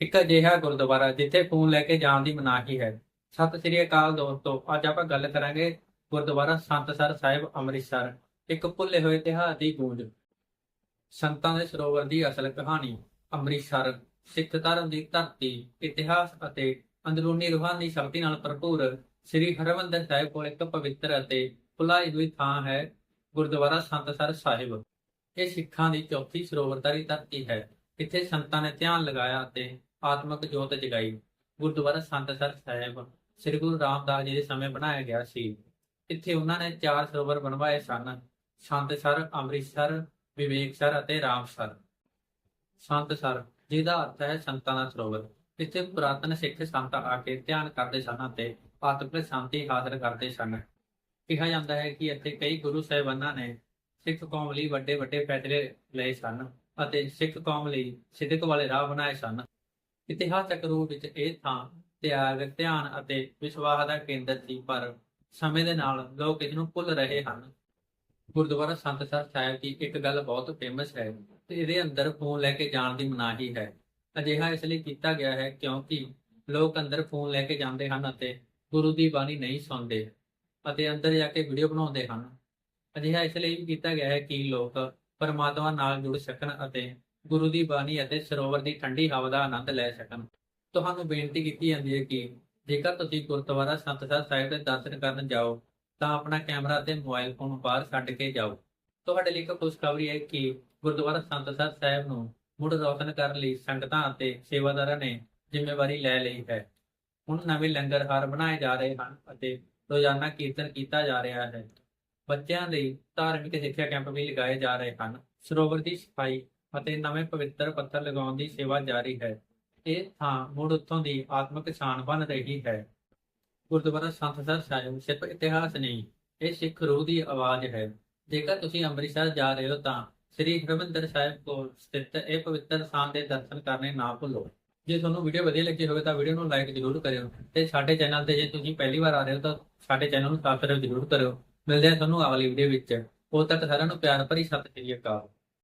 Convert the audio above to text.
ਇੱਕ ਅਜਿਹਾ ਗੁਰਦੁਆਰਾ ਜਿੱਥੇ ਫੋਨ ਲੈ ਕੇ ਜਾਣ ਦੀ ਮਨਾਹੀ ਹੈ। ਸਤਿ ਸ੍ਰੀ ਅਕਾਲ ਦੋਸਤੋ, ਅੱਜ ਆਪਾਂ ਗੱਲ ਕਰਾਂਗੇ ਗੁਰਦੁਆਰਾ ਸੰਤਸਰ ਸਾਹਿਬ ਅੰਮ੍ਰਿਤਸਰ, ਇੱਕ ਭੁੱਲੇ ਹੋਏ ਇਤਿਹਾਸ ਦੀ ਗੂੰਜ। ਸੰਤਾਂ ਦੇ ਸਰੋਵਰ ਦੀ ਅਸਲ ਕਹਾਣੀ, ਅੰਮ੍ਰਿਤਸਰ, ਸਿੱਖ ਧਰਮ ਦੀ ਧਰਤੀ, ਇਤਿਹਾਸ ਅਤੇ ਅੰਦਰੂਨੀ ਰੂਹਾਨੀ ਸ਼ਕਤੀ ਨਾਲ ਭਰਪੂਰ ਸ੍ਰੀ ਹਰਿਮੰਦਰ ਸਾਹਿਬ ਕੋਲ ਇੱਕ ਪਵਿੱਤਰ ਅਤੇ ਭੁਲਾਈ ਹੋਈ ਥਾਂ ਹੈ ਗੁਰਦੁਆਰਾ ਸੰਤਸਰ ਸਾਹਿਬ। ਇਹ ਸਿੱਖਾਂ ਦੀ ਚੌਥੀ ਸਰੋਵਰਦਾਰੀ ਧਰਤੀ ਹੈ। ਇੱਥੇ ਸੰਤਾਂ ਨੇ ਧਿਆਨ ਲਗਾਇਆ ਅਤੇ ਆਤਮਿਕ ਜੋਤ ਜਗਾਈ। ਗੁਰਦੁਆਰਾ ਸੰਤਸਰ ਸਾਹਿਬ, ਸ੍ਰੀ ਗੁਰੂ ਰਾਮਦਾਸ ਜੀ ਦੇ ਸਮੇਂ ਬਣਾਇਆ ਗਿਆ ਸੀ। ਇੱਥੇ ਉਹਨਾਂ ਨੇ ਚਾਰ ਸਰੋਵਰ ਬਣਵਾਏ ਸਨ। ਸੰਤਸਰ ਅੰਮ੍ਰਿਤਸਰ ਵਿਵੇਕਸਰ ਅਤੇ ਰਾਮਸਰ ਸੰਤਸਰ ਜਿਹਦਾ ਅਰਥ ਹੈ ਸੰਤਾਂ ਦਾ ਸਰੋਵਰ। ਇੱਥੇ ਪੁਰਾਤਨ ਸਿੱਖ ਸੰਤ ਆ ਕੇ ਧਿਆਨ ਕਰਦੇ ਸਨ ਅਤੇ ਆਤਮਿਕ ਸ਼ਾਂਤੀ ਹਾਸਲ ਕਰਦੇ ਸਨ। ਕਿਹਾ ਜਾਂਦਾ ਹੈ ਕਿ ਇੱਥੇ ਕਈ ਗੁਰੂ ਸਾਹਿਬਾਨਾਂ ਨੇ ਸਿੱਖ ਕੌਮ ਲਈ ਵੱਡੇ ਵੱਡੇ ਫੈਸਲੇ ਲਏ ਸਨ ਅਤੇ ਸਿੱਖ ਕੌਮ ਲਈ ਸਿੱਧਕ ਵਾਲੇ ਰਾਹ ਬਣਾਏ ਸਨ। ਇਤਿਹਾਸਕ ਰੂਪ ਵਿੱਚ ਇਹ ਥਾਂ ਤਿਆਗ ਧਿਆਨ ਅਤੇ ਵਿਸ਼ਵਾਸ ਦਾ ਕੇਂਦਰ ਸੀ, ਪਰ ਸਮੇਂ ਦੇ ਨਾਲ ਲੋਕ ਇਸ ਨੂੰ ਭੁੱਲ ਰਹੇ ਹਨ। ਗੁਰਦੁਆਰਾ ਸੰਤਸਰ ਸਾਹਿਬ ਦੀ ਇੱਕ ਗੱਲ ਬਹੁਤ ਫੇਮਸ ਹੈ ਤੇ ਇਹਦੇ ਅੰਦਰ ਫੋਨ ਲੈ ਕੇ ਜਾਣ ਦੀ ਮਨਾਹੀ ਹੈ। ਅਜਿਹਾ ਇਸ ਲਈ ਕੀਤਾ ਗਿਆ ਹੈ ਕਿਉਂਕਿ ਲੋਕ ਅੰਦਰ ਫੋਨ ਲੈ ਕੇ ਜਾਂਦੇ ਹਨ ਅਤੇ ਗੁਰੂ ਦੀ ਬਾਣੀ ਨਹੀਂ ਸੁਣਦੇ ਅਤੇ ਅੰਦਰ ਜਾ ਕੇ ਵੀਡੀਓ ਬਣਾਉਂਦੇ ਹਨ। ਅਜਿਹਾ ਇਸ ਲਈ ਵੀ ਕੀਤਾ ਗਿਆ ਹੈ ਕਿ ਲੋਕ ਪਰਮਾਤਮਾ ਨਾਲ ਜੁੜ ਸਕਣ ਅਤੇ ਗੁਰੂ ਦੀ ਬਾਣੀ ਅਤੇ ਸਰੋਵਰ ਦੀ ਠੰਡੀ ਹਵਾ ਦਾ ਆਨੰਦ ਲੈ ਸਕਣ। ਤੁਹਾਨੂੰ ਬੇਨਤੀ ਕੀਤੀ ਜਾਂਦੀ ਹੈ ਕਿ ਜੇਕਰ ਤੁਸੀਂ ਗੁਰਦੁਆਰਾ ਸੰਤਸਰ ਸਾਹਿਬ ਦੇ ਦਰਸ਼ਨ ਕਰਨ ਜਾਓ, ਤਾਂ ਆਪਣਾ ਕੈਮਰਾ ਤੇ ਮੋਬਾਈਲ ਫੋਨ ਬਾਹਰ ਛੱਡ ਕੇ ਜਾਓ। ਤੁਹਾਡੇ ਲਈ ਇੱਕ ਖੁਸ਼ਖਬਰੀ ਹੈ ਕਿ ਗੁਰਦੁਆਰਾ ਸੰਤਸਰ ਸਾਹਿਬ ਨੂੰ ਮੁੜ ਰੋਸ਼ਨ ਕਰਨ ਲਈ ਸੰਗਤਾਂ ਅਤੇ ਸੇਵਾਦਾਰਾਂ ਨੇ ਜ਼ਿੰਮੇਵਾਰੀ ਲੈ ਲਈ ਹੈ। ਹੁਣ ਨਵੇਂ ਲੰਗਰ ਹਾਰ ਬਣਾਏ ਜਾ ਰਹੇ ਹਨ ਅਤੇ ਰੋਜ਼ਾਨਾ ਕੀਰਤਨ ਕੀਤਾ ਜਾ ਰਿਹਾ ਹੈ। ਬੱਚਿਆਂ ਲਈ ਧਾਰਮਿਕ ਸਿੱਖਿਆ ਕੈਂਪ ਵੀ ਲਗਾਏ ਜਾ ਰਹੇ ਹਨ। ਸਰੋਵਰ ਦੀ ਸਫ਼ਾਈ ਅਤੇ ਨਵੇਂ ਪਵਿੱਤਰ ਪੱਥਰ ਲਗਾਉਣ ਦੀ ਸੇਵਾ ਜਾਰੀ ਹੈ। ਇਹ ਥਾਂ ਮੁੜ ਉੱਥੋਂ ਦੀ ਆਤਮਿਕ ਸ਼ਾਨ ਬਣ ਰਹੀ ਹੈ। ਗੁਰਦੁਆਰਾ ਸੰਤਸਰ ਸਾਹਿਬ ਸਿਰਫ ਇਤਿਹਾਸ ਨਹੀਂ, ਇਹ ਸਿੱਖ ਰੂਹ ਦੀ ਆਵਾਜ਼ ਹੈ। ਜੇਕਰ ਤੁਸੀਂ ਅੰਮ੍ਰਿਤਸਰ ਜਾ ਰਹੇ ਹੋ ਤਾਂ ਸ੍ਰੀ ਹਰਿਮੰਦਰ ਸਾਹਿਬ ਕੋਲ ਸਥਿਤ ਇਹ ਪਵਿੱਤਰ ਸਥਾਨ ਦੇ ਦਰਸ਼ਨ ਕਰਨੇ ਨਾ ਭੁੱਲੋ। ਜੇ ਤੁਹਾਨੂੰ ਵੀਡੀਓ ਵਧੀਆ ਲੱਗੀ ਹੋਵੇ ਤਾਂ ਵੀਡੀਓ ਨੂੰ ਲਾਈਕ ਜ਼ਰੂਰ ਕਰਿਓ ਤੇ ਸਾਡੇ ਚੈਨਲ ਤੇ ਜੇ ਤੁਸੀਂ ਪਹਿਲੀ ਵਾਰ ਆ ਰਹੇ ਹੋ ਤਾਂ ਸਾਡੇ ਚੈਨਲ ਨੂੰ ਸਬਸਕ੍ਰਾਈਬ ਜ਼ਰੂਰ ਕਰਿਓ। ਮਿਲਦੇ ਹਾਂ ਤੁਹਾਨੂੰ ਅਗਲੀ ਵੀਡੀਓ ਵਿੱਚ। ਉਦੋਂ ਤੱਕ ਸਾਰਿਆਂ ਨੂੰ ਪਿਆਰ ਭਰੀ ਸਤਿ ਸ਼੍ਰੀ ਅਕਾਲ।